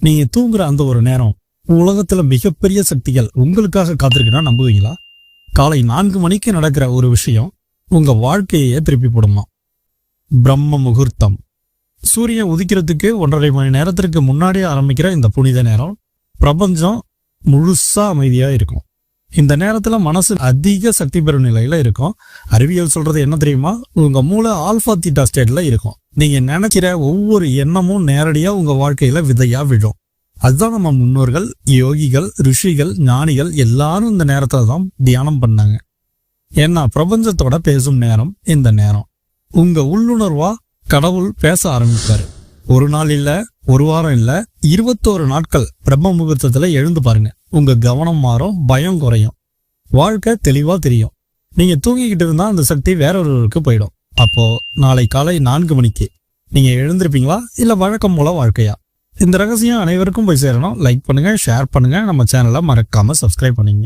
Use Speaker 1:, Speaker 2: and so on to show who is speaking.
Speaker 1: நீங்க தூங்குற அந்த ஒரு நேரம் உலகத்துல மிகப்பெரிய சக்திகள் உங்களுக்காக காத்திருக்குன்னா நம்புவீங்களா? காலை நான்கு மணிக்கு நடக்கிற ஒரு விஷயம் உங்க வாழ்க்கையே திருப்பி போடுமா? பிரம்ம முகூர்த்தம். சூரியன் உதிக்கிறதுக்கு ஒன்றரை மணி நேரத்திற்கு முன்னாடியே ஆரம்பிக்கிற இந்த புனித நேரம் பிரபஞ்சம் முழுசா அமைதியா இருக்கும். இந்த நேரத்துல மனசு அதிக சக்தி பெறும் நிலையில இருக்கும். அறிவியல் சொல்றது என்ன தெரியுமா? உங்க மூளை ஆல்பா தீட்டா ஸ்டேட்ல இருக்கும். நீங்கள் நினைக்கிற ஒவ்வொரு எண்ணமும் நேரடியாக உங்கள் வாழ்க்கையில் விதையாக விழும். அதுதான் நம்ம முன்னோர்கள் யோகிகள் ரிஷிகள் ஞானிகள் எல்லாரும் இந்த நேரத்தில் தான் தியானம் பண்ணாங்க. ஏன்னா பிரபஞ்சத்தோட பேசும் நேரம் இந்த நேரம். உங்க உள்ளுணர்வா கடவுள் பேச ஆரம்பிப்பாரு. ஒரு நாள் இல்ல ஒரு வாரம் இல்ல இருபத்தோரு நாட்கள் பிரம்ம முகூர்த்தத்துல எழுந்து பாருங்க. உங்க கவனம் மாறும் பயம் குறையும். வாழ்க்கை தெளிவா தெரியும். நீங்க தூங்கிக்கிட்டு இருந்தா அந்த சக்தி வேறொருவருக்கு போயிடும். அப்போ நாளை காலை நான்கு மணிக்கு நீங்க எழுந்திருப்பீங்களா? இல்ல வழக்கம் போல வாழ்க்கையா? இந்த ரகசியம் அனைவருக்கும் போய் சேரணும். லைக் பண்ணுங்க ஷேர் பண்ணுங்க. நம்ம சேனலை மறக்காம சப்ஸ்கிரைப் பண்ணுங்க.